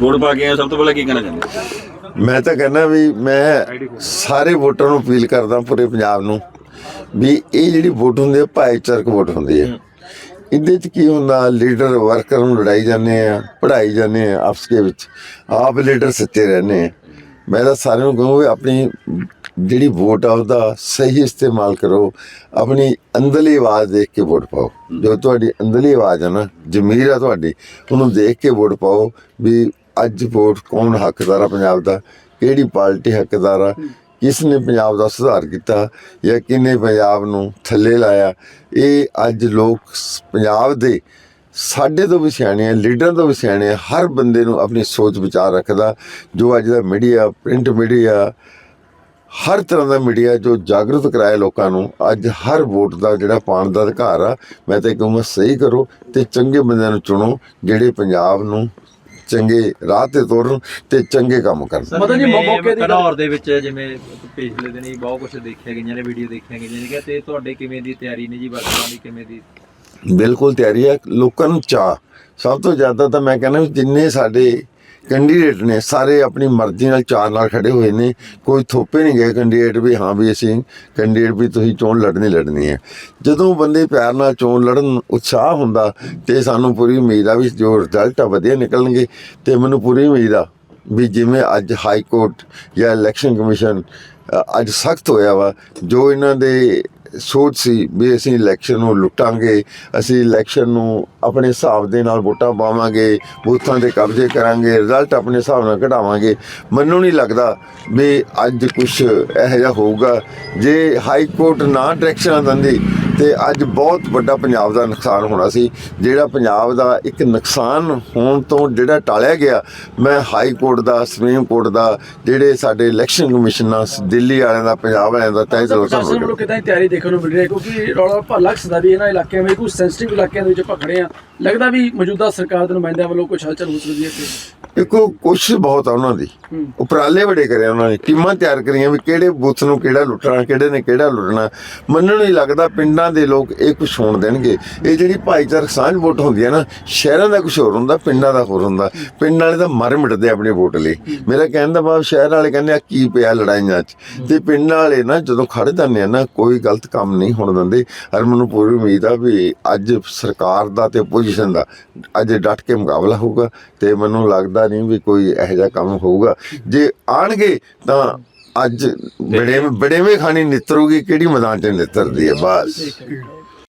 Vote ਪਾ ਕੇ ਆਏ ਸਭ ਤੋਂ ਪਹਿਲਾਂ ਕੀ ਕਹਿਣਾ ਚਾਹੁੰਦੇ ਮੈਂ ਤਾਂ ਕਹਿੰਦਾ ਵੀ ਮੈਂ ਸਾਰੇ ਵੋਟਰਾਂ ਨੂੰ ਅਪੀਲ ਕਰਦਾ ਪੂਰੇ ਪੰਜਾਬ ਨੂੰ ਵੀ ਇਹ ਜਿਹੜੀ ਵੋਟ ਹੁੰਦੀ ਹੈ, ਭਾਈਚਾਰਕ ਵੋਟ ਹੁੰਦੀ ਹੈ। ਇਹਦੇ ਚ ਕੀ ਹੁੰਦਾ, ਲੀਡਰ ਵਰਕਰ ਨੂੰ ਲੜਾਈ ਜਾਂਦੇ ਆ ਪੜਾਈ ਜਾਂਦੇ ਆ ਆਪਸ ਦੇ ਵਿੱਚ, ਆਪ ਲੀਡਰ ਸੱਚੇ ਰਹਿੰਦੇ ਆ। ਮੈਂ ਤਾਂ ਸਾਰਿਆਂ ਨੂੰ ਕਹੂੰ ਵੀ ਆਪਣੀ ਜਿਹੜੀ ਵੋਟ ਆ, ਉਹਦਾ ਸਹੀ ਇਸਤੇਮਾਲ ਕਰੋ। ਆਪਣੀ ਅੰਦਰਲੀ ਆਵਾਜ਼ ਦੇਖ ਕੇ ਵੋਟ ਪਾਓ। ਜੋ ਤੁਹਾਡੀ ਅੰਦਰਲੀ ਆਵਾਜ਼ ਹੈ ਨਾ, ਜ਼ਮੀਰ ਆ ਤੁਹਾਡੀ, ਉਹਨੂੰ ਦੇਖ ਕੇ ਵੋਟ ਪਾਓ ਵੀ ਅੱਜ ਵੋਟ ਕੌਣ ਹੱਕਦਾਰ ਆ ਪੰਜਾਬ ਦਾ? ਕਿਹੜੀ ਪਾਰਟੀ ਹੱਕਦਾਰ ਆ? ਕਿਸ ਨੇ ਪੰਜਾਬ ਦਾ ਸੁਧਾਰ ਕੀਤਾ ਜਾਂ ਕਿਨੇ ਪੰਜਾਬ ਨੂੰ ਥੱਲੇ ਲਾਇਆ? ਇਹ ਅੱਜ ਲੋਕ ਪੰਜਾਬ ਦੇ ਸਾਡੇ ਤੋਂ ਵੀ ਸਿਆਣੇ ਆ ਲੀਡਰਾਂ ਤੋਂ ਵੀ ਸਿਆਣੇ ਆ ਹਰ ਬੰਦੇ ਨੂੰ ਆਪਣੀ ਸੋਚ ਵਿਚਾਰ ਰੱਖਦਾ ਜੋ ਅੱਜ ਦਾ ਮੀਡੀਆ ਪ੍ਰਿੰਟ ਮੀਡੀਆ ਹਰ ਤਰ੍ਹਾਂ ਦਾ ਮੀਡੀਆ ਜੋ ਜਾਗਰੂਕ ਕਰਾਏ ਲੋਕਾਂ ਨੂੰ ਅੱਜ ਹਰ ਵੋਟ ਦਾ ਜਿਹੜਾ ਪਾਣ ਦਾ ਅਧਿਕਾਰ ਆ ਮੈਂ ਤਾਂ ਕਹੂੰਗਾ ਸਹੀ ਕਰੋ ਤੇ ਚੰਗੇ ਬੰਦਿਆਂ ਨੂੰ ਚੁਣੋ ਜਿਹੜੇ ਪੰਜਾਬ ਨੂੰ ਚੰਗੇ ਰਾਹ ਤੇ ਤੋਰਨ ਤੇ ਚੰਗੇ ਕੰਮ ਕਰਨ। ਜੀ ਮੌ- ਮੌਕੇ ਦੀ ਘਨੌਰ ਦੇ ਵਿੱਚ ਜਿਵੇਂ ਪਿਛਲੇ ਦਿਨੀ ਬਹੁਤ ਕੁਝ ਦੇਖਿਆ ਗਈਆਂ ਨੇ ਵੀਡੀਓ ਦੇਖੀਆਂ ਗਈਆਂ ਨੇ ਤੇ ਤੁਹਾਡੇ ਕਿਵੇਂ ਦੀ ਤਿਆਰੀ ਨੇ ਜੀ? ਵਰਕਰਾਂ ਦੀ ਕਿਵੇਂ ਦੀ? ਬਿਲਕੁਲ ਤਿਆਰੀ ਹੈ ਲੋਕਾਂ ਨੂੰ ਚਾਹ ਸਭ ਤੋਂ ਜ਼ਿਆਦਾ ਤਾਂ ਮੈਂ ਕਹਿੰਦਾ ਵੀ ਜਿੰਨੇ ਸਾਡੇ ਕੈਂਡੀਡੇਟ ਨੇ ਸਾਰੇ ਆਪਣੀ ਮਰਜ਼ੀ ਨਾਲ ਚਾਰ ਨਾਲ ਖੜੇ ਹੋਏ ਨੇ। ਕੋਈ ਥੋਪੇ ਨਹੀਂ ਗਏ ਕੈਂਡੀਡੇਟ ਵੀ, ਹਾਂ ਵੀ ਅਸੀਂ ਕੈਂਡੀਡੇਟ ਵੀ ਤੁਸੀਂ ਚੋਣ ਲੜਨੀ ਲੜਨੀ ਹੈ। ਜਦੋਂ ਬੰਦੇ ਪਿਆਰ ਨਾਲ ਚੋਣ ਲੜਨ ਉਤਸ਼ਾਹ ਹੁੰਦਾ ਤੇ ਸਾਨੂੰ ਪੂਰੀ ਉਮੀਦ ਆ ਵੀ ਜੋ ਰਿਜ਼ਲਟ ਆ ਵਧੀਆ ਨਿਕਲਣਗੇ ਤੇ ਮੈਨੂੰ ਪੂਰੀ ਉਮੀਦ ਆ ਵੀ ਜਿਵੇਂ ਅੱਜ ਹਾਈ ਕੋਰਟ ਜਾਂ ਇਲੈਕਸ਼ਨ ਕਮਿਸ਼ਨ ਅੱਜ ਸਖਤ ਹੋਇਆ ਵਾ, ਜੋ ਇਹਨਾਂ ਦੇ ਸੋਚ ਸੀ ਵੀ ਅਸੀਂ ਇਲੈਕਸ਼ਨ ਨੂੰ ਲੁੱਟਾਂਗੇ, ਅਸੀਂ ਇਲੈਕਸ਼ਨ ਨੂੰ ਆਪਣੇ ਹਿਸਾਬ ਦੇ ਨਾਲ ਵੋਟਾਂ ਪਾਵਾਂਗੇ, ਬੂਥਾਂ ਦੇ ਕਬਜ਼ੇ ਕਰਾਂਗੇ ਰਿਜ਼ਲਟ ਆਪਣੇ ਹਿਸਾਬ ਨਾਲ ਕਢਾਵਾਂਗੇ। ਮੈਨੂੰ ਨਹੀਂ ਲੱਗਦਾ ਵੀ ਅੱਜ ਕੁਝ ਇਹੋ ਜਿਹਾ ਹੋਊਗਾ। ਜੇ ਹਾਈ ਕੋਰਟ ਨਾ ਡਾਇਰੈਕਸ਼ਨ ਦਿੰਦੀ ਤੇ ਅੱਜ ਬਹੁਤ ਵੱਡਾ ਪੰਜਾਬ ਦਾ ਨੁਕਸਾਨ ਹੋਣਾ ਸੀ। ਜਿਹੜਾ ਪੰਜਾਬ ਦਾ ਇੱਕ ਨੁਕਸਾਨ ਹੋਣ ਤੋਂ ਜਿਹੜਾ ਟਾਲਿਆ ਗਿਆ ਮੈਂ ਹਾਈ ਕੋਰਟ ਦਾ ਸੁਪਰੀਮ ਕੋਰਟ ਦਾ ਜਿਹੜੇ ਸਾਡੇ ਇਲੈਕਸ਼ਨ ਕਮਿਸ਼ਨਾਂ ਦਿੱਲੀ ਵਾਲਿਆਂ ਦਾ ਪੰਜਾਬ ਵਾਲਿਆਂ ਦਾ ਤਹਿ ਦਿਲੋਂ ਧੰਨਵਾਦ ਕਿਦਾਂ ਦੀ ਤਿਆਰੀ ਦੇਖਣ ਨੂੰ ਮਿਲ ਰਹੀ ਹੈ? ਕਿਉਂਕਿ ਰੌਲਾ ਭੱਲਾ ਸਦਾ ਵੀ ਇਹਨਾਂ ਇਲਾਕਿਆਂ ਵਿੱਚ ਕੁਝ ਸੈਂਸਿਟਿਵ ਇਲਾਕਿਆਂ ਦੇ ਵਿੱਚ ਭਖੜੇ ਆ ਲੱਗਦਾ ਵੀ ਮੌਜੂਦਾ ਸਰਕਾਰ ਦੇ ਨੁਮਾਇੰਦਿਆਂ ਵੱਲੋਂ ਕੁਝ ਹਲਚਲ ਹੋ ਸਕਦੀ ਹੈ ਦੇਖੋ ਕੋਸ਼ਿਸ਼ ਬਹੁਤ ਆ ਉਹਨਾਂ ਦੀ। ਹੂੰ। ਉਪਰਾਲੇ ਬੜੇ ਕਰੇ ਉਹਨਾਂ ਨੇ। ਟੀਮਾਂ ਤਿਆਰ ਕਰੀਆਂ ਵੀ ਕਿਹੜੇ ਬੂਥ ਨੂੰ ਕਿਹੜਾ ਲੁੱਟਣਾ ਕਿਹੜੇ ਨੇ ਕਿਹੜਾ ਲੁੱਟਣਾ। ਮੈਨੂੰ ਨਹੀਂ ਲੱਗਦਾ ਪਿੰਡਾਂ ਦੇ ਲੋਕ ਇਹ ਕੁਝ ਹੋਣ ਦੇਣਗੇ। ਇਹ ਜਿਹੜੀ ਭਾਈਚਾਰਕ ਸਾਂਝ ਵੋਟ ਹੁੰਦੀ ਹੈ ਨਾ, ਸ਼ਹਿਰਾਂ ਦਾ ਕੁਝ ਹੋਰ ਹੁੰਦਾ, ਪਿੰਡਾਂ ਦਾ ਹੋਰ ਹੁੰਦਾ। ਪਿੰਡ ਵਾਲੇ ਤਾਂ ਮਰ ਮਿਟਦੇ ਆ ਵੋਟ ਲਈ। ਮੇਰਾ ਕਹਿਣ ਦਾ ਭਾਵ ਸ਼ਹਿਰ ਵਾਲੇ ਕਹਿੰਦੇ ਆ, ਕੀ ਪਿਆ ਲੜਾਈਆਂ 'ਚ? ਤੇ ਪਿੰਡ ਵਾਲੇ ਨਾ ਜਦੋਂ ਖੜ ਜਾਂਦੇ ਆ ਨਾ, ਕੋਈ ਗਲਤ ਕੰਮ ਨਹੀਂ ਹੋਣ ਦਿੰਦੇ। ਔਰ ਮੈਨੂੰ ਪੂਰੀ ਉਮੀਦ ਆ ਵੀ ਅੱਜ ਸਰਕਾਰ ਦਾ ਤੇ ਪੋਜੀਸ਼ਨ ਦਾ ਅੱਜ ਡਟ ਕੇ ਮੁਕਾਬਲਾ ਹੋਊਗਾ। ਤੇ ਮੈਨੂੰ ਲੱਗਦਾ ਨਹੀਂ ਵੀ ਕੋਈ ਇਹੋ ਜਿਹਾ ਕੰਮ ਹੋਊਗਾ। ਜੇ ਆਣਗੇ ਤਾਂ ਅੱਜ ਬੜੇ ਬੜੇਵੇਂ ਖਾਣੀ ਨਿਤਰੂਗੀ ਕਿਹੜੀ ਮੈਦਾਨ 'ਚ ਨਿਤਰਦੀ ਹੈ ਬਸ।